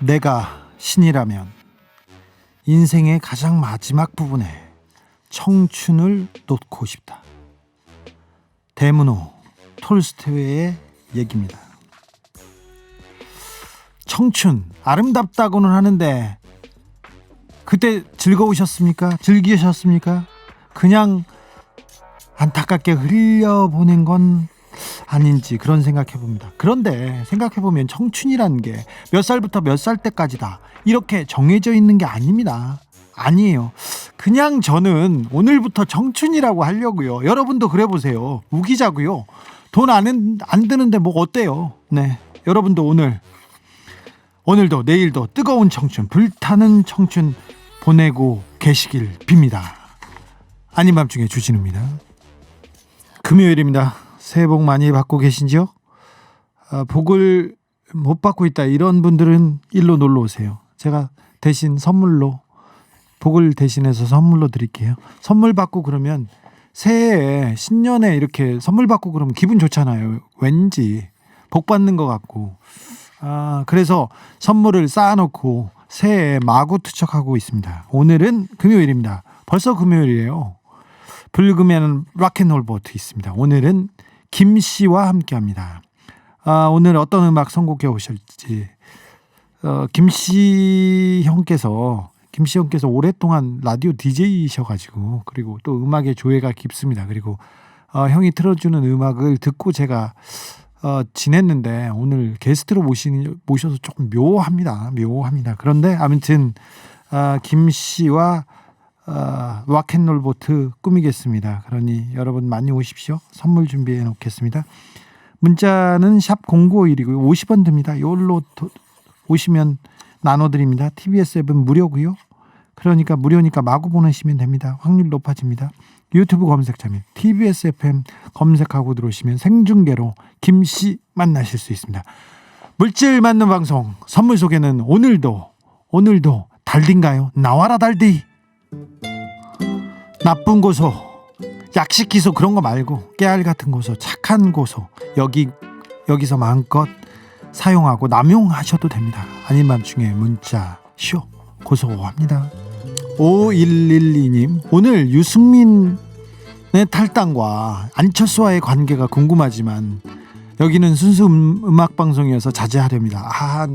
내가 신이라면 인생의 가장 마지막 부분에 청춘을 놓고 싶다. 대문호 톨스토이의 얘기입니다. 청춘 아름답다고는 하는데 그때 즐거우셨습니까? 즐기셨습니까? 그냥 안타깝게 흘려보낸 건 아닌지 그런 생각해 봅니다. 그런데 생각해 보면 청춘이라는 게 몇 살부터 몇 살 때까지다. 이렇게 정해져 있는 게 아닙니다. 아니에요. 그냥 저는 오늘부터 청춘이라고 하려고요. 여러분도 그래 보세요. 우기자고요. 돈안안 드는데 뭐 어때요? 네. 여러분도 오늘 오늘도 내일도 뜨거운 청춘, 불타는 청춘 보내고 계시길 빕니다. 아닌 밤중에 주진우입니다. 금요일입니다. 새해 복 많이 받고 계신지요? 아, 복을 못 받고 있다 이런 분들은 일로 놀러 오세요. 제가 대신 선물로 복을 대신해서 선물로 드릴게요. 선물 받고 그러면 새해에 신년에 이렇게 선물 받고 그러면 기분 좋잖아요. 왠지 복 받는 것 같고. 아, 그래서 선물을 쌓아놓고 새해에 마구 투척하고 있습니다. 오늘은 금요일입니다. 벌써 금요일이에요. 불금에는 락앤롤 보트 있습니다. 오늘은 김 씨와 함께 합니다. 아, 오늘 어떤 음악 선곡해 오실지. 어, 김씨 형께서 김씨 형께서 오랫동안 라디오 DJ이셔가지고 그리고 또 음악의 조예가 깊습니다. 그리고 어, 형이 틀어주는 음악을 듣고 제가 어, 지냈는데 오늘 게스트로 모시, 모셔서 조금 묘합니다. 묘합니다. 그런데 아무튼 아, 김 씨와 아, 락앤롤 보트 꾸미겠습니다. 그러니 여러분 많이 오십시오. 선물 준비해 놓겠습니다. 문자는 샵 0951이고요. 50원 듭니다. 이걸로 오시면 나눠드립니다. TBS 앱은 무료고요. 그러니까 무료니까 마구 보내시면 됩니다. 확률 높아집니다. 유튜브 검색창에 TBS FM 검색하고 들어오시면 생중계로 김씨 만나실 수 있습니다. 물질 맞는 방송 선물 소개는 오늘도 오늘도 달딘가요? 나와라 달디. 나쁜 고소, 약식 기소 그런 거 말고 깨알 같은 고소, 착한 고소 여기 여기서 마음껏 사용하고 남용하셔도 됩니다. 아닌 밤중에 문자 쇼 고소합니다. 5112님 오늘 유승민의 탈당과 안철수와의 관계가 궁금하지만 여기는 순수 음, 악 방송이어서 자제하렵니다. 아,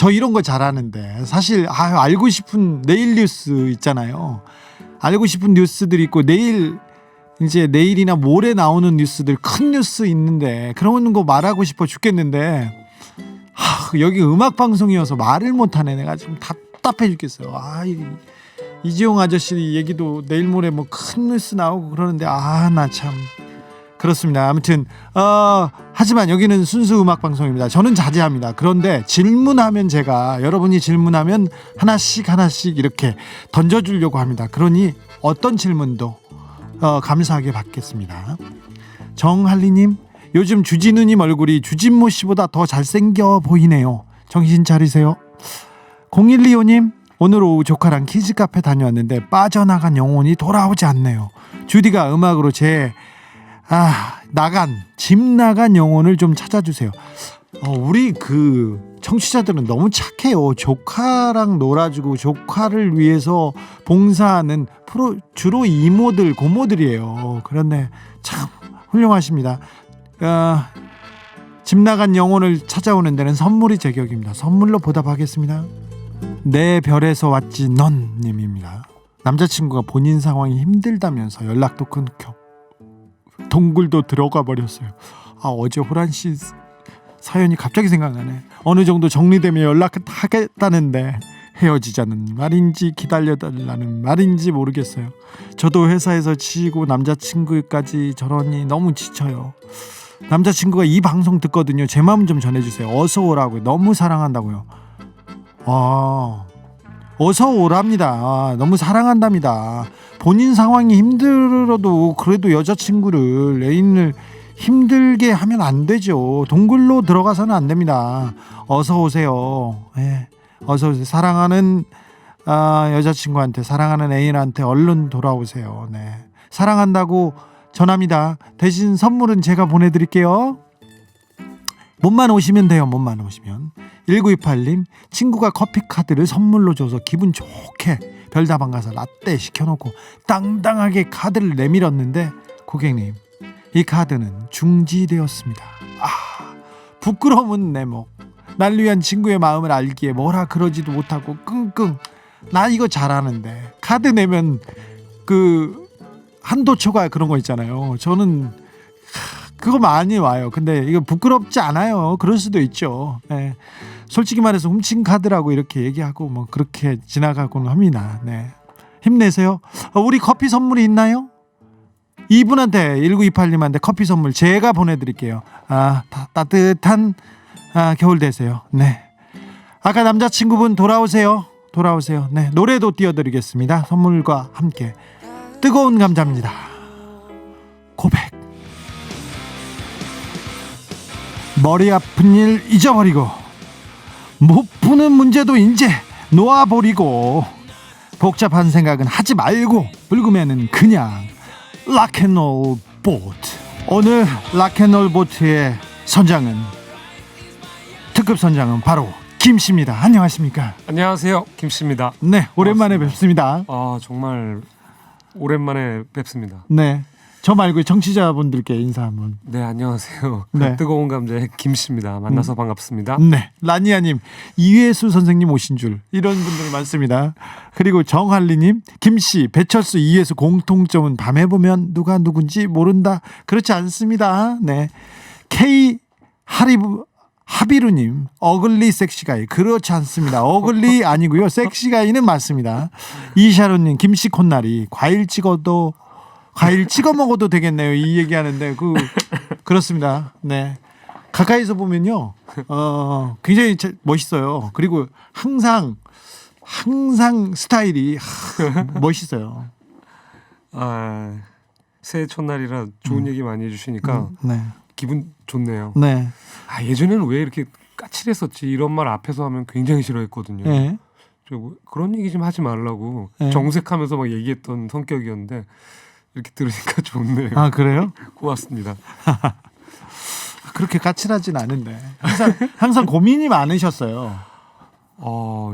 저 이런 거 잘하는데 사실 아, 알고 싶은 내일 뉴스 있잖아요. 알고 싶은 뉴스들이 있고 내일 이제 내일이나 모레 나오는 뉴스들 큰 뉴스 있는데 그런 거 말하고 싶어 죽겠는데 하, 여기 음악 방송이어서 말을 못하네 내가 좀 답답해 죽겠어요. 아 이, 이지용 아저씨 얘기도 내일 모레 뭐 큰 뉴스 나오고 그러는데 아 나 참 그렇습니다. 아무튼 어, 하지만 여기는 순수 음악 방송입니다. 저는 자제합니다. 그런데 질문하면 제가 여러분이 질문하면 하나씩 하나씩 이렇게 던져주려고 합니다. 그러니 어떤 질문도 어, 감사하게 받겠습니다. 정할리님 요즘 주진우님 얼굴이 주진모 씨보다 더 잘생겨 보이네요. 정신 차리세요. 0125님 오늘 오후 조카랑 키즈 카페 다녀왔는데 빠져나간 영혼이 돌아오지 않네요. 주디가 음악으로 제 아, 나간 집 나간 영혼을 좀 찾아주세요. 어, 우리 그 청취자들은 너무 착해요. 조카랑 놀아주고 조카를 위해서 봉사하는 프로 주로 이모들 고모들이에요. 그런데 참 훌륭하십니다. 어, 집 나간 영혼을 찾아오는 데는 선물이 제격입니다. 선물로 보답하겠습니다. 내 별에서 왔지 넌 님입니다. 남자친구가 본인 상황이 힘들다면서 연락도 끊겨 동굴도 들어가 버렸어요. 아 어제 호란 씨 사연이 갑자기 생각나네. 어느 정도 정리되면 연락하겠다는데 헤어지자는 말인지 기다려달라는 말인지 모르겠어요. 저도 회사에서 치고 남자친구까지 저러니 너무 지쳐요. 남자친구가 이 방송 듣거든요. 제 마음 좀 전해주세요. 어서 오라고요. 너무 사랑한다고요. 아, 어서 오랍니다. 아, 너무 사랑한답니다. 본인 상황이 힘들어도 그래도 여자친구를 애인을 힘들게 하면 안 되죠. 동굴로 들어가서는 안 됩니다. 어서 오세요. 예. 어서 오세요. 사랑하는 아, 여자친구한테 사랑하는 애인한테 얼른 돌아오세요. 네. 사랑한다고 전합니다. 대신 선물은 제가 보내드릴게요. 몸만 오시면 돼요. 몸만 오시면 1928님 친구가 커피 카드를 선물로 줘서 기분 좋게 별다방 가서 라떼 시켜놓고 당당하게 카드를 내밀었는데 고객님 이 카드는 중지되었습니다. 아 부끄러움은 내목 날 위한 친구의 마음을 알기에 뭐라 그러지도 못하고 끙끙 나 이거 잘하는데 카드 내면 그 한도 초과 그런 거 있잖아요. 저는 하, 그거 많이 와요. 근데 이거 부끄럽지 않아요. 그럴 수도 있죠. 네. 솔직히 말해서 훔친 카드라고 이렇게 얘기하고 뭐 그렇게 지나가고는 합니다. 네. 힘내세요. 어, 우리 커피 선물이 있나요? 이분한테 1928님한테 커피 선물 제가 보내드릴게요. 아 다, 따뜻한 아, 겨울 되세요. 네. 아까 남자친구분 돌아오세요. 돌아오세요. 네 노래도 띄워드리겠습니다. 선물과 함께 뜨거운 감자입니다. 고백. 머리 아픈 일 잊어버리고 못 푸는 문제도 이제 놓아버리고 복잡한 생각은 하지 말고 불금에는 그냥 락앤롤 보트. 오늘 락앤롤 보트의 선장은 특급 선장은 바로 김씨입니다. 안녕하십니까? 안녕하세요. 김씨입니다. 네 오랜만에 뵙습니다. 아 정말 오랜만에 뵙습니다. 네 저 말고 청취자분들께 인사 한번 네 안녕하세요. 네. 뜨거운 감자의 김씨입니다. 만나서 반갑습니다. 네, 라니아님, 이회수 선생님 오신 줄 이런 분들 많습니다. 그리고 정할리님, 김씨, 배철수, 이회수 공통점은 밤에 보면 누가 누군지 모른다. 그렇지 않습니다. 네, K 하리브 하비루님, 어글리 섹시가이 그렇지 않습니다. 어글리 아니고요, 섹시가이는 맞습니다. 이샤로님, 김씨 콧날이 과일 찍어도 과일 찍어 먹어도 되겠네요. 이 얘기하는데 그 그렇습니다. 네. 가까이서 보면요, 어, 굉장히 제- 멋있어요. 그리고 항상, 항상 스타일이 하, 멋있어요. 아 새해 첫날이라 좋은 얘기 많이 해주시니까 음, 네. 기분 좋네요. 네. 아 예전에는 왜 이렇게 까칠했었지 이런 말 앞에서 하면 굉장히 싫어했거든요. 네. 저뭐 그런 얘기 좀 하지 말라고 네. 정색하면서 막 얘기했던 성격이었는데 이렇게 들으니까 좋네요. 아, 그래요? 고맙습니다. 그렇게 까칠하진 않은데. 항상, 항상 고민이 많으셨어요. 어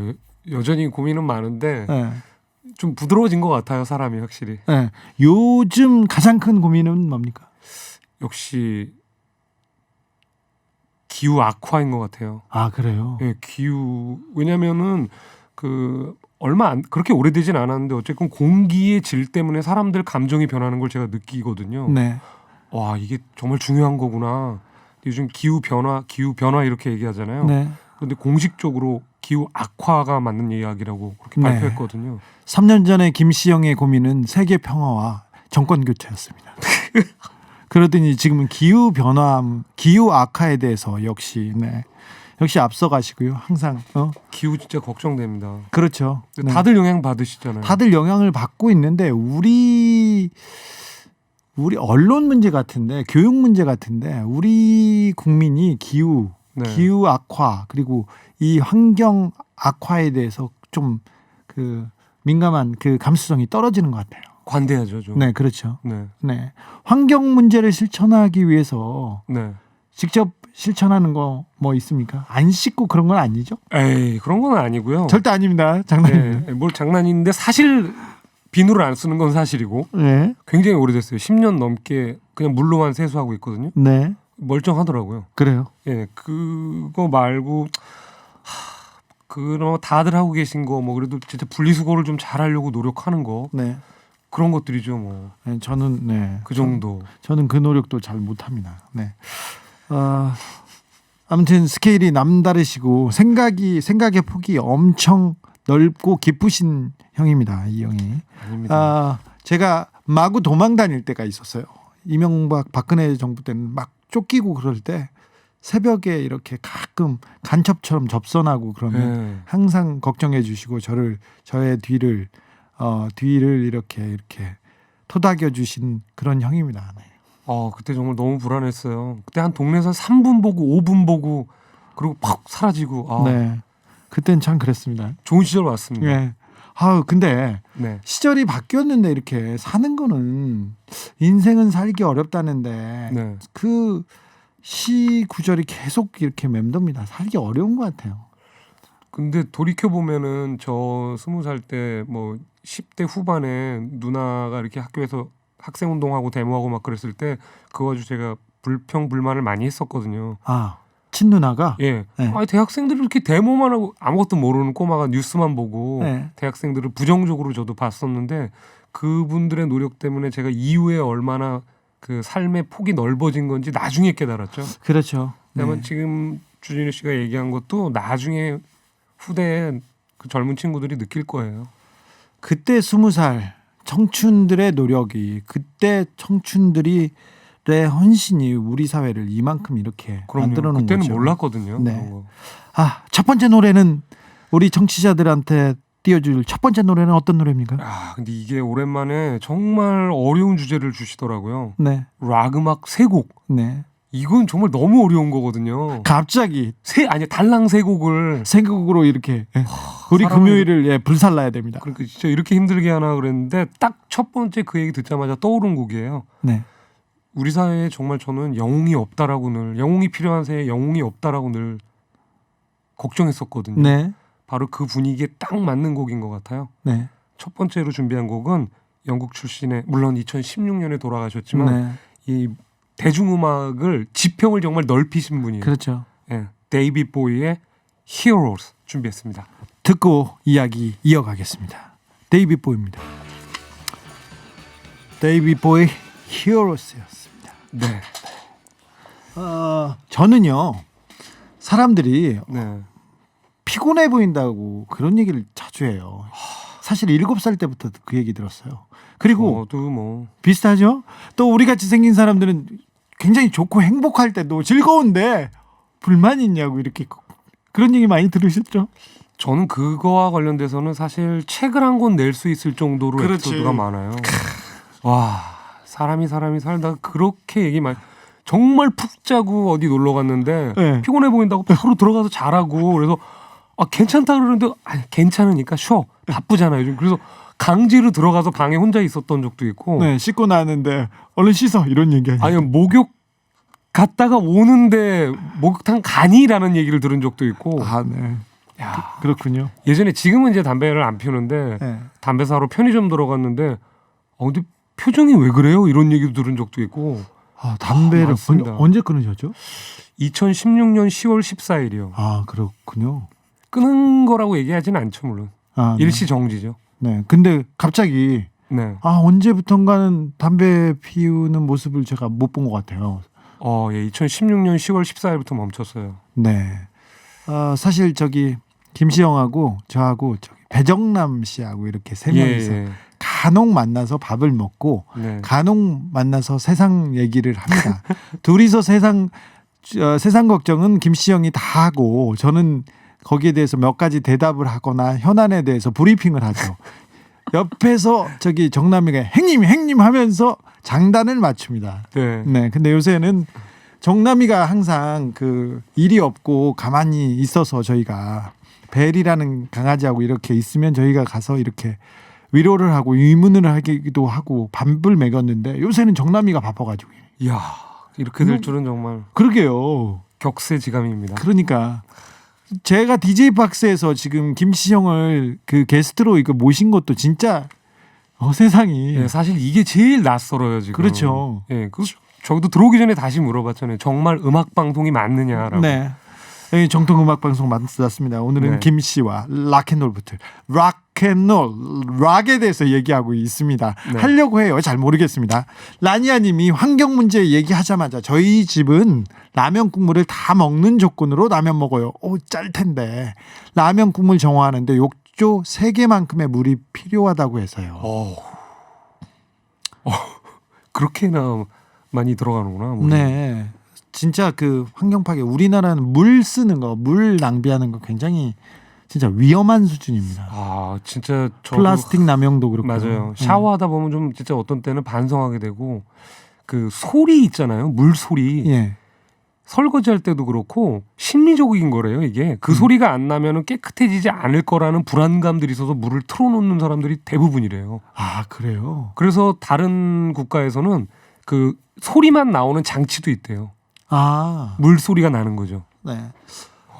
여- 여전히 고민은 많은데 네. 좀 부드러워진 것 같아요 사람이 확실히. 네. 요즘 가장 큰 고민은 뭡니까? 역시 기후 악화인 것 같아요. 아, 그래요? 예, 기후 왜냐면은 그 얼마 안 그렇게 오래되진 않았는데 어쨌든 공기의 질 때문에 사람들 감정이 변하는 걸 제가 느끼거든요. 네. 와 이게 정말 중요한 거구나. 요즘 기후 변화, 기후 변화 이렇게 얘기하잖아요. 네. 그런데 공식적으로 기후 악화가 맞는 이야기라고 그렇게 네. 발표했거든요. 3년 전에 김시영의 고민은 세계 평화와 정권 교체였습니다. 그러더니 지금은 기후 변화, 기후 악화에 대해서 역시 네. 역시 앞서가시고요. 항상 어 기후 진짜 걱정됩니다. 그렇죠. 네. 다들 영향 받으시잖아요. 다들 영향을 받고 있는데 우리 우리 언론 문제 같은데 교육 문제 같은데 우리 국민이 기후 네. 기후 악화 그리고 이 환경 악화에 대해서 좀 그 민감한 그 감수성이 떨어지는 것 같아요. 관대하죠, 좀. 네, 그렇죠. 네. 네, 환경 문제를 실천하기 위해서 네. 직접 실천하는 거 뭐 있습니까? 안 씻고 그런 건 아니죠? 에이 그런 건 아니고요. 절대 아닙니다. 장난입니다. 네, 뭘 장난인데 사실 비누를 안 쓰는 건 사실이고 네, 굉장히 오래됐어요. 10년 넘게 그냥 물로만 세수하고 있거든요. 네, 멀쩡하더라고요. 그래요. 예, 그거 말고 하, 그런 다들 하고 계신 거 뭐 그래도 진짜 분리수거를 좀 잘하려고 노력하는 거 네, 그런 것들이죠, 뭐. 네, 저는 네, 그 정도. 저는 그 노력도 잘 못합니다. 네. 어, 아무튼 스케일이 남다르시고 생각이 생각의 폭이 엄청 넓고 깊으신 형입니다. 이 형이. 아닙니다. 아, 제가 마구 도망 다닐 때가 있었어요. 이명박 박근혜 정부 때는 막 쫓기고 그럴 때 새벽에 이렇게 가끔 간첩처럼 접선하고 그러면 네. 항상 걱정해 주시고 저를 저의 뒤를 어 뒤를 이렇게 이렇게 토닥여 주신 그런 형입니다. 네. 어, 그때 정말 너무 불안했어요. 그때 한 동네에서 3분 보고 5분 보고 그리고 팍 사라지고 아, 네. 그땐 참 그랬습니다. 좋은 시절 왔습니다. 예. 아 근데 네. 시절이 바뀌었는데 이렇게 사는 거는 인생은 살기 어렵다는데 네. 그 시 구절이 계속 이렇게 맴돕니다. 살기 어려운 것 같아요. 근데 돌이켜 보면은 저 스무 살 때 뭐 10대 후반에 누나가 이렇게 학교에서 학생 운동하고 데모하고 막 그랬을 때 그거 가지고 제가 불평 불만을 많이 했었거든요. 아 친누나가 예. 네. 아니 대학생들이 이렇게 데모만 하고 아무것도 모르는 꼬마가 뉴스만 보고 네. 대학생들을 부정적으로 저도 봤었는데 그분들의 노력 때문에 제가 이후에 얼마나 그 삶의 폭이 넓어진 건지 나중에 깨달았죠. 그렇죠. 왜냐면 네. 지금 주진우 씨가 얘기한 것도 나중에 후대에 그 젊은 친구들이 느낄 거예요. 그때 스무 살 청춘들의 노력이 그때 청춘들의 헌신이 우리 사회를 이만큼 이렇게 그럼요. 만들어 놓은 그때는 거죠. 몰랐거든요. 네. 아, 첫 번째 노래는 우리 청취자들한테 띄워줄 첫 번째 노래는 어떤 노래입니까? 아, 근데 이게 오랜만에 정말 어려운 주제를 주시더라고요. 네, 락 음악 세 곡. 네. 이건 정말 너무 어려운 거거든요. 갑자기 세 아니 달랑 세 곡을 생각으로 이렇게 예, 우리 금요일을 예, 불살라야 됩니다. 그러니까 진짜 이렇게 힘들게 하나 그랬는데 딱 첫 번째 그 얘기 듣자마자 떠오른 곡이에요. 네, 우리 사회에 정말 저는 영웅이 없다라고 늘 영웅이 필요한 새에 영웅이 없다라고 늘 걱정했었거든요. 네, 바로 그 분위기에 딱 맞는 곡인 것 같아요. 네, 첫 번째로 준비한 곡은 영국 출신의 물론 2016년에 돌아가셨지만 네. 이 대중음악을 지평을 정말 넓히신 분이에요. 그렇죠. 예, 데이비 보이의 Heroes 준비했습니다. 듣고 이야기 이어가겠습니다. 데이비 보이입니다. 데이비 보이 히어로스였습니다. 네, 어, 저는요 사람들이 네, 피곤해 보인다고 그런 얘기를 자주 해요. 사실 일곱 살 때부터 그 얘기 들었어요. 그리고 뭐 비슷하죠? 또 우리 같이 생긴 사람들은 굉장히 좋고 행복할 때도 즐거운데 불만 있냐고 이렇게 그런 얘기 많이 들으셨죠? 저는 그거와 관련돼서는 사실 책을 한 권 낼 수 있을 정도로 그렇지. 에피소드가 많아요. 와 사람이 사람이 살다 그렇게 얘기 많이 정말 푹 자고 어디 놀러 갔는데 네. 피곤해 보인다고 바로 들어가서 자라고 그래서 아 괜찮다 그러는데 아니 괜찮으니까 쉬어 바쁘잖아요 요즘 그래서 강제로 들어가서 방에 혼자 있었던 적도 있고 네, 씻고 나왔는데 얼른 씻어 이런 얘기 아니에요. 아니 목욕 갔다가 오는데 목욕탕 가니라는 얘기를 들은 적도 있고 아, 네. 야, 그렇군요. 예전에 지금은 이제 담배를 안 피우는데 네. 담배 사러 편의점 들어갔는데 어 근데 표정이 왜 그래요? 이런 얘기도 들은 적도 있고 아, 담배를 많습니다. 언- 언제 끊으셨죠? 2016년 10월 14일이요. 아, 그렇군요. 끊은 거라고 얘기하지는 않죠 물론 아, 네. 일시 정지죠. 네. 근데 갑자기 네. 아, 언제부턴가는 담배 피우는 모습을 제가 못 본 것 같아요. 어, 예, 2016년 10월 14일부터 멈췄어요. 네. 어, 사실 저기 김시영하고 저하고 저기 배정남 씨하고 이렇게 세 명이서 예, 간혹 만나서 밥을 먹고 네. 간혹 만나서 세상 얘기를 합니다. 둘이서 세상 어, 세상 걱정은 김시영이 다 하고 저는 거기에 대해서 몇 가지 대답을 하거나 현안에 대해서 브리핑을 하죠. 옆에서 저기 정남이가 행님 행님 하면서 장단을 맞춥니다. 네. 네, 근데 요새는 정남이가 항상 그 일이 없고 가만히 있어서 저희가 벨이라는 강아지하고 이렇게 있으면 저희가 가서 이렇게 위로를 하고 의문을 하기도 하고 밥을 먹였는데 요새는 정남이가 바빠가지고 이야, 이렇게 될 음. 줄은 정말 그러게요. 격세지감입니다. 그러니까 제가 DJ 박스에서 지금 김시영을 그 게스트로 이거 모신 것도 진짜 어 세상이 예, 사실 이게 제일 낯설어요 지금. 그렇죠. 예, 그 저도 들어오기 전에 다시 물어봤잖아요. 정말 음악 방송이 맞느냐라고. 네. 정통 음악 방송 맞습니다. 오늘은 네. 김 씨와 락앤롤부터 락앤롤 락에 대해서 얘기하고 있습니다. 네. 하려고 해요. 잘 모르겠습니다. 라니아님이 환경 문제 얘기하자마자 저희 집은 라면 국물을 다 먹는 조건으로 라면 먹어요. 오, 짤 텐데 라면 국물 정화하는데 욕조 3 개만큼의 물이 필요하다고 해서요. 어. 어. 그렇게나 많이 들어가는구나. 물이. 네. 진짜 그 환경 파괴 우리나라는 물 쓰는 거, 물 낭비하는 거 굉장히 진짜 위험한 수준입니다. 아, 진짜 저 플라스틱 남용도 그렇고 맞아요. 네. 샤워하다 보면 좀 진짜 어떤 때는 반성하게 되고 그 소리 있잖아요. 물 소리. 예. 설거지할 때도 그렇고 심리적인 거래요. 이게 그 음. 소리가 안 나면은 깨끗해지지 않을 거라는 불안감들이 있어서 물을 틀어놓는 사람들이 대부분이래요. 아 그래요. 그래서 다른 국가에서는 그 소리만 나오는 장치도 있대요. 아 물 소리가 나는 거죠. 네.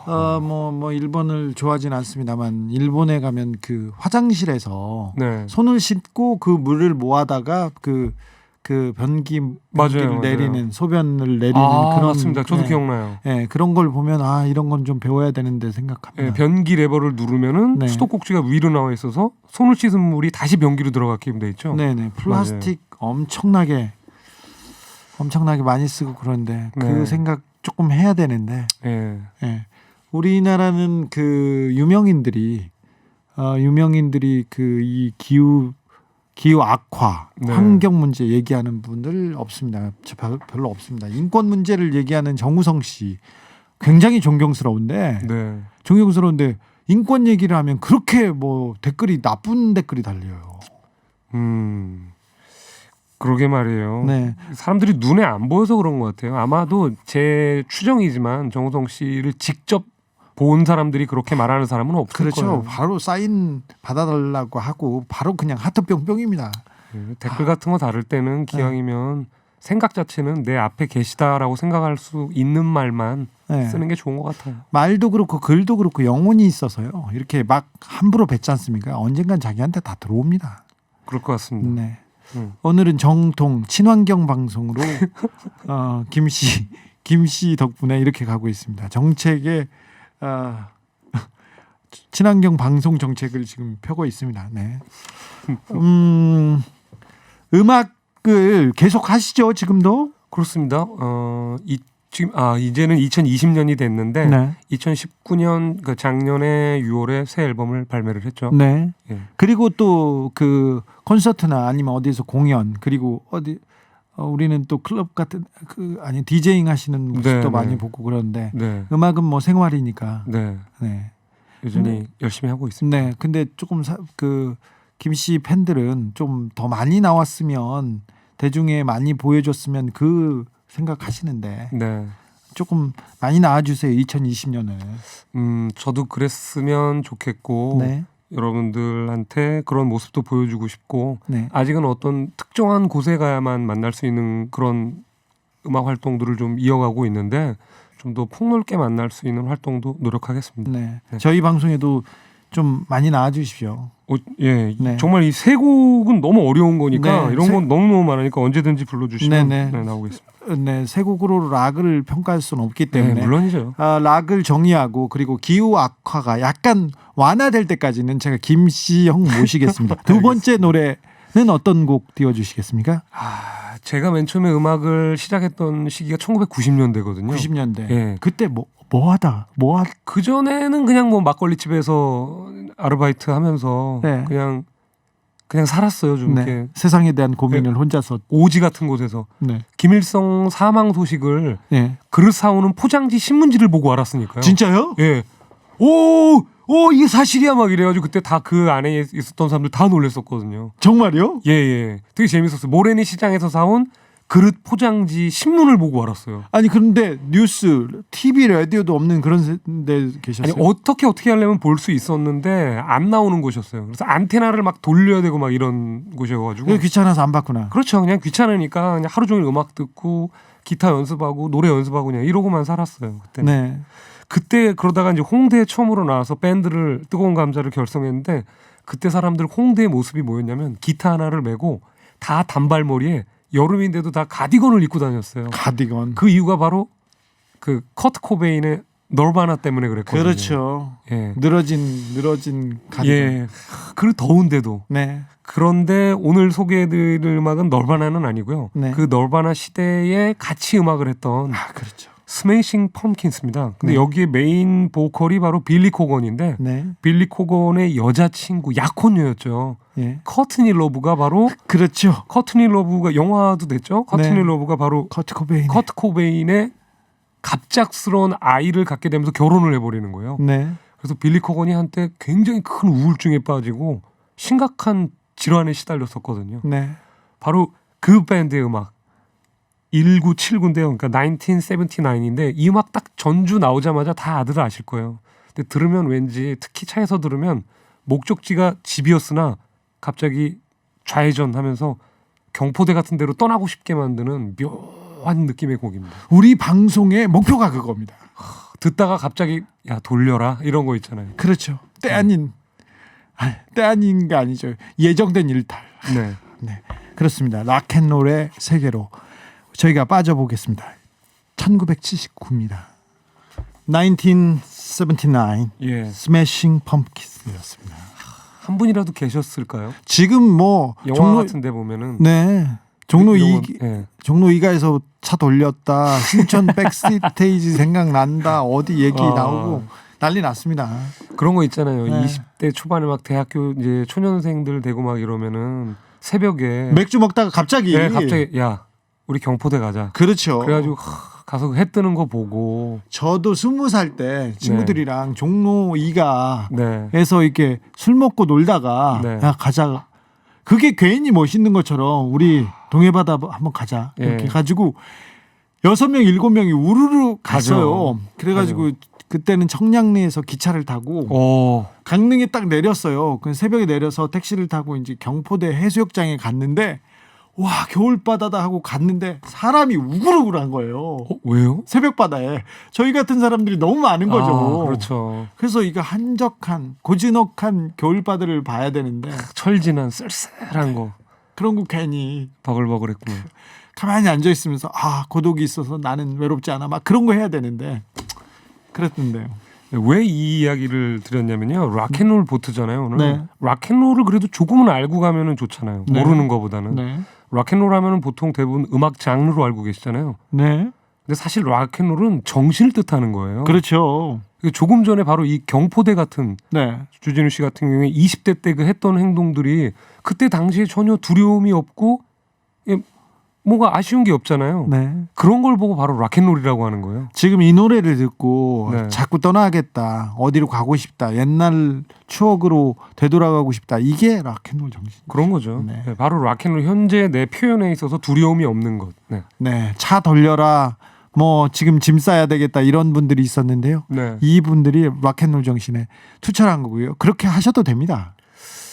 어뭐뭐 일본을 좋아하진 않습니다만 일본에 가면 그 화장실에서 네. 손을 씻고 그 물을 모아다가 그그 변기 맞아요, 맞아요. 내리는 소변을 내리는 아, 그런 맞습니다. 저도 예, 기억나요. 예, 그런 걸 보면 아 이런 건 좀 배워야 되는데 생각합니다. 예, 변기 레버를 누르면은 네. 수도꼭지가 위로 나와 있어서 손을 씻은 물이 다시 변기로 들어가게끔 돼 있죠. 네 네 플라스틱 엄청나게 엄청나게 많이 쓰고 그런데 그 네. 생각 조금 해야 되는데 예. 예. 우리나라는 그 유명인들이 어, 유명인들이 그 이 기후 기후 악화 네. 환경 문제 얘기하는 분들 없습니다. 별로 없습니다. 인권 문제를 얘기하는 정우성 씨 굉장히 존경스러운데 네. 존경스러운데 인권 얘기를 하면 그렇게 뭐 댓글이 나쁜 댓글이 달려요. 음. 그러게 말이에요. 네. 사람들이 눈에 안 보여서 그런 것 같아요. 아마도 제 추정이지만 정우성 씨를 직접 본 사람들이 그렇게 말하는 사람은 없을 그렇죠. 거예요. 바로 사인 받아달라고 하고 바로 그냥 하트 뿅뿅입니다. 예, 댓글 같은 거 다를 때는 기왕이면 생각 자체는 내 앞에 계시다라고 생각할 수 있는 말만 네. 쓰는 게 좋은 것 같아요. 말도 그렇고 글도 그렇고 영혼이 있어서요. 이렇게 막 함부로 뱉지 않습니까? 언젠간 자기한테 다 들어옵니다. 그럴 것 같습니다. 네. 음. 오늘은 정통 친환경 방송으로 어, 김씨 김씨 덕분에 이렇게 가고 있습니다. 정책에 어, 친환경 방송 정책을 지금 펴고 있습니다. 네. 음, 음악을 계속 하시죠 지금도? 그렇습니다. 어, 이, 지금 아 이제는 2020년이 됐는데 네. 2019년 그 작년에 6월에 새 앨범을 발매를 했죠. 네. 예. 그리고 또 그 콘서트나 아니면 어디서 공연 그리고 어디 어, 우리는 또 클럽 같은 그 아니 디제잉 하시는 모습도 네, 많이 네. 보고 그러는데 네, 음악은 뭐 생활이니까 네, 네. 여전히 열심히 하고 있습니다. 네. 근데 조금 사, 그 김씨 팬들은 좀 더 많이 나왔으면 대중에 많이 보여줬으면 그 생각하시는데 네, 조금 많이 나와주세요 2020년을. 음, 저도 그랬으면 좋겠고 네. 여러분들한테 그런 모습도 보여주고 싶고 네. 아직은 어떤 특정한 곳에 가야만 만날 수 있는 그런 음악 활동들을 좀 이어가고 있는데 좀 더 폭넓게 만날 수 있는 활동도 노력하겠습니다. 네. 네. 저희 방송에도 좀 많이 나와주십시오. 어, 예, 네. 정말 이 세 곡은 너무 어려운 거니까 네, 이런 세- 건 너무 너무 많으니까 언제든지 불러주시면 네, 네. 네, 나오겠습니다. 네, 세 곡으로 락을 평가할 수는 없기 네, 때문에 물론이죠. 아, 락을 정의하고 그리고 기후 악화가 약간 완화될 때까지는 제가 김씨 형 모시겠습니다. 두 번째 노래는 어떤 곡 띄워주시겠습니까? 아, 제가 맨 처음에 음악을 시작했던 시기가 1990년대거든요. 90년대. 예. 그때 뭐, 뭐 하다, 뭐 하, 그 전에는 그냥 뭐 막걸리 집에서 아르바이트 하면서 네. 그냥 그냥 살았어요. 좀 네. 이렇게 세상에 대한 고민을 혼자서. 오지 같은 곳에서 네. 김일성 사망 소식을 예. 그릇 사오는 포장지 신문지를 보고 알았으니까요. 진짜요? 예. 오, 오 이게 사실이야 막 이래가지고 그때 다 그 안에 있었던 사람들 다 놀랬었거든요. 정말요? 예, 예. 되게 재밌었어요. 모래니 시장에서 사온 그릇 포장지 신문을 보고 알았어요. 아니 그런데 뉴스, TV, 라디오도 없는 그런 데 아니 계셨어요? 어떻게 어떻게 하려면 볼 수 있었는데 안 나오는 곳이었어요. 그래서 안테나를 막 돌려야 되고 막 이런 곳이어가지고 왜 귀찮아서 안 봤구나. 그렇죠. 그냥 귀찮으니까 그냥 하루 종일 음악 듣고 기타 연습하고 노래 연습하고 그냥 이러고만 살았어요. 그때. 네. 그때 그러다가 이제 홍대에 처음으로 나와서 밴드를 뜨거운 감자를 결성했는데 그때 사람들 홍대의 모습이 뭐였냐면 기타 하나를 메고 다 단발머리에 여름인데도 다 가디건을 입고 다녔어요. 가디건. 그 이유가 바로 그 커트 코베인의 널바나 때문에 그랬거든요. 그렇죠. 예. 늘어진 늘어진 가디건. 예. 그 더운데도 네. 그런데 오늘 소개해드릴 음악은 널바나는 아니고요. 네. 그 널바나 시대에 같이 음악을 했던 아 그렇죠. 스매싱 펌킨스입니다. 근데 네. 여기에 메인 보컬이 바로 빌리 코건인데 네. 빌리 코건의 여자친구 약혼녀였죠. 예. 커트니 러브가 바로 그렇죠. 커트니 러브가 영화도 됐죠. 커트니 네. 러브가 바로 커트 코베인. 커트 코베인의 갑작스러운 아이를 갖게 되면서 결혼을 해버리는 거예요. 네. 그래서 빌리 코건이 한때 굉장히 큰 우울증에 빠지고 심각한 질환에 시달렸었거든요. 네. 바로 그 밴드의 음악 1979인데요. 그러니까 1979인데 이 음악 딱 전주 나오자마자 다 아들 아실 거예요. 근데 들으면 왠지 특히 차에서 들으면 목적지가 집이었으나 갑자기 좌회전하면서 경포대 같은 데로 떠나고 싶게 만드는 묘한 느낌의 곡입니다. 우리 방송의 목표가 그겁니다. 듣다가 갑자기 야 돌려라 이런 거 있잖아요. 그렇죠. 때 아닌 아, 때 아닌 게 아니죠. 예정된 일탈. 네. 네, 그렇습니다. 락앤롤의 세계로 저희가 빠져보겠습니다. 1979입니다. 1979 예. 스매싱 펌킨스였습니다. 한 분이라도 계셨을까요? 지금 뭐 영화 종로 같은데 보면은 네 종로 이 건- 예. 종로 이가에서 차 돌렸다 신천 백스테이지 생각난다 어디 얘기 아. 나오고 난리 났습니다. 그런 거 있잖아요. 네. 20대 초반에 막 대학교 이제 초년생들 되고 막 이러면은 새벽에 맥주 먹다가 갑자기 네, 갑자기 야 우리 경포대 가자. 그렇죠. 그래가지고 하, 가서 해 뜨는 거 보고 저도 스무 살 때 친구들이랑 종로 이가 네. 에서 이렇게 술 먹고 놀다가 네. 야 가자. 그게 괜히 멋있는 것처럼 우리 동해바다 한번 가자. 이렇게 예. 가지고 여섯 명 일곱 명이 우르르 갔어요. 가죠. 그래가지고 그때는 청량리에서 기차를 타고 오. 강릉에 딱 내렸어요. 그 새벽에 내려서 택시를 타고 이제 경포대 해수욕장에 갔는데 와 겨울바다다 하고 갔는데 사람이 우글우글한 거예요. 어, 왜요? 새벽바다에 저희 같은 사람들이 너무 많은 거죠. 아, 그렇죠. 그래서 이거 한적한 고즈넉한 겨울바다를 봐야 되는데 철진한 쓸쓸한 거 그런 거 괜히 버글버글했구나. 가만히 앉아 있으면서 아 고독이 있어서 나는 외롭지 않아 막 그런 거 해야 되는데 그랬는데요. 왜이 이야기를 드렸냐면요. 락앤롤 보트잖아요. 오늘 네. 락앤롤을 그래도 조금은 알고 가면은 좋잖아요. 네. 모르는 거보다는 네, 락앤롤 하면은 보통 대부분 음악 장르로 알고 계시잖아요. 네, 근데 사실 락앤롤은 정신을 뜻하는 거예요. 그렇죠. 조금 전에 바로 이 경포대 같은 네, 주진우 씨 같은 경우에 20대 때 그 했던 행동들이 그때 당시에 전혀 두려움이 없고 예, 뭔가 아쉬운 게 없잖아요. 네. 그런 걸 보고 바로 락앤롤이라고 하는 거예요. 지금 이 노래를 듣고 네. 자꾸 떠나겠다, 어디로 가고 싶다, 옛날 추억으로 되돌아가고 싶다. 이게 락앤롤 정신. 그런 거죠. 네. 네, 바로 락앤롤 현재 내 표현에 있어서 두려움이 없는 것. 네. 네, 차 돌려라. 뭐 지금 짐 싸야 되겠다 이런 분들이 있었는데요. 네. 이분들이 락앤롤 정신에 투철한 거고요. 그렇게 하셔도 됩니다.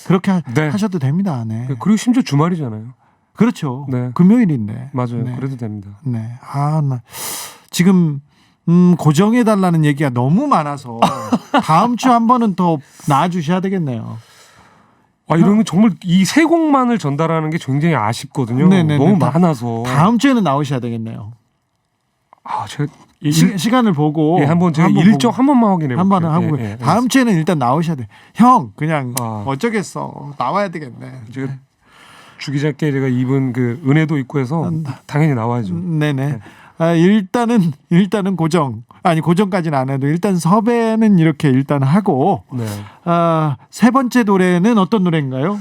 그렇게 하, 네. 하셔도 됩니다. 네. 그리고 심지어 주말이잖아요. 그렇죠. 네. 금요일인데. 맞아요. 네. 그래도 됩니다. 네. 아, 나 지금 음, 고정해 달라는 얘기가 너무 많아서 다음 주 한 번은 더 나와 주셔야 되겠네요. 아 이런 거 정말 이 세 곡만을 전달하는 게 굉장히 아쉽거든요. 네네네. 너무 다- 많아서. 다음 주에는 나오셔야 되겠네요. 아 제가 이- 시, 시간을 보고 예, 한번 제가 한번 일정 보고 한 번만 확인해 볼게요. 한 번은 하고 예, 예, 다음 주에는 일단 나오셔야 돼. 형 그냥 아. 어쩌겠어. 나와야 되겠네. 제가 주기자께 제가 입은 그 은혜도 있고 해서 음. 당연히 나와야죠. 네네. 네. 아, 일단은 일단은 고정 아니 고정까지는 안 해도 일단 섭외는 이렇게 일단 하고 네. 아, 세 번째 노래는 어떤 노래인가요?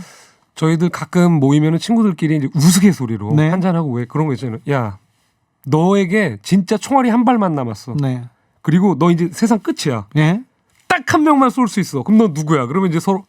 저희들 가끔 모이면은 친구들끼리 이제 우스갯소리로 네. 한잔 하고 왜 그런 거 있잖아요. 야 너에게 진짜 총알이 한 발만 남았어. 네. 그리고 너 이제 세상 끝이야. 예. 딱한 명만 쏠 수 있어. 그럼 너 누구야? 그러면 이제 서로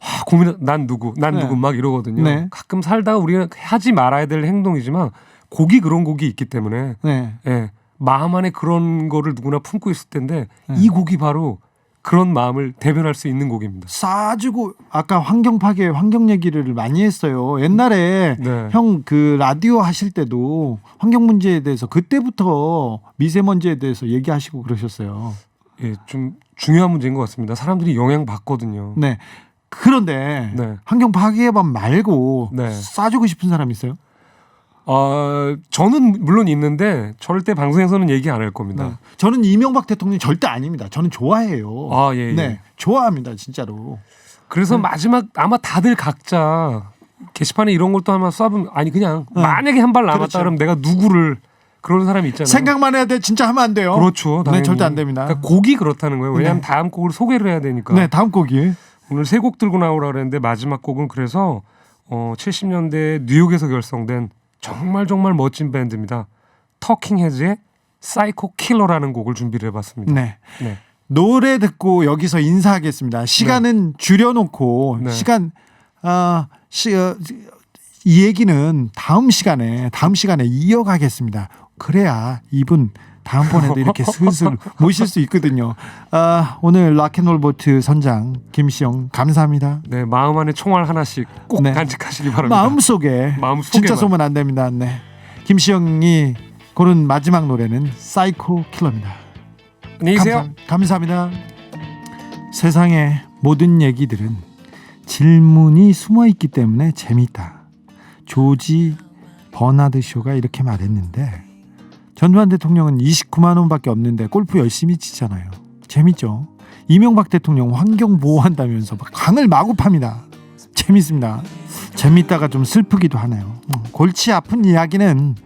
하, 고민. 난 누구? 난 네. 누구? 막 이러거든요. 네. 가끔 살다가 우리가 하지 말아야 될 행동이지만 곡이 그런 곡이 있기 때문에 네. 예, 마음 안에 그런 거를 누구나 품고 있을 텐데 네. 이 곡이 바로 그런 마음을 대변할 수 있는 곡입니다. 싸주고 아까 환경 파괴 환경 얘기를 많이 했어요. 옛날에 네. 형그 라디오 하실 때도 환경 문제에 대해서 그때부터 미세먼지에 대해서 얘기하시고 그러셨어요. 예, 좀 중요한 문제인 것 같습니다. 사람들이 영향 받거든요. 네. 그런데 네. 환경 파괴반 말고 네. 싸주고 싶은 사람 있어요? 아, 저는 물론 있는데 절대 방송에서는 얘기 안 할 겁니다. 네. 저는 이명박 대통령 절대 아닙니다. 저는 좋아해요. 아, 예, 예. 네, 좋아합니다, 진짜로. 그래서 네. 마지막 아마 다들 각자 게시판에 이런 걸또 하나 쏴보면 아니 그냥 네. 만약에 한 발 남았다 그렇죠. 그러면 내가 누구를 그런 사람이 있잖아요. 생각만 해야 돼. 진짜 하면 안 돼요. 그렇죠. 네, 당연히. 절대 안 됩니다. 그러니까 곡이 그렇다는 거예요. 왜냐하면 네. 다음 곡을 소개를 해야 되니까. 네, 다음 곡이. 오늘 세 곡 들고 나오라 그랬는데 마지막 곡은 그래서 어 70년대 뉴욕에서 결성된 정말 정말 멋진 밴드입니다. 터킹 헤즈의 사이코 킬러라는 곡을 준비를 해봤습니다. 네. 네. 노래 듣고 여기서 인사하겠습니다. 시간은 줄여놓고 네. 시간 아, 시, 어, 이 얘기는 다음 시간에 다음 시간에 이어가겠습니다. 그래야 이분 다음번에도 이렇게 슬슬 모실 수 있거든요. 아, 오늘 락앤롤 보트 선장 김시영 감사합니다. 네, 마음 안에 총알 하나씩 꼭 네. 간직하시기 바랍니다. 마음속에 마음 진짜 속에만. 쏘면 안 됩니다. 네. 김시영이 고른 마지막 노래는 사이코 킬러입니다. 안녕히 계세요. 감사, 합니다 세상의 모든 얘기들은 질문이 숨어 있기 때문에 재미있다. 조지 버나드 쇼가 이렇게 말했는데 전두환 대통령은 29만 원밖에 없는데 골프 열심히 치잖아요. 재밌죠? 이명박 대통령 환경 보호한다면서 막 강을 마구 팝니다. 재밌습니다. 재밌다가 좀 슬프기도 하네요. 음, 골치 아픈 이야기는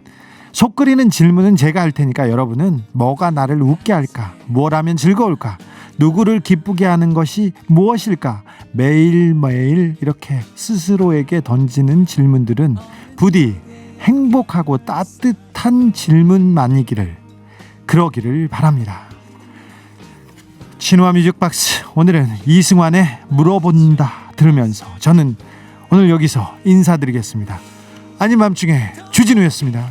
속 끓이는 질문은 제가 할 테니까 여러분은 뭐가 나를 웃게 할까? 뭘 하면 즐거울까? 누구를 기쁘게 하는 것이 무엇일까? 매일매일 이렇게 스스로에게 던지는 질문들은 부디 행복하고 따뜻한 질문만이기를 그러기를 바랍니다. 신화 뮤직박스 오늘은 이승환의 물어본다 들으면서 저는 오늘 여기서 인사드리겠습니다. 아닌 밤중에 주진우였습니다.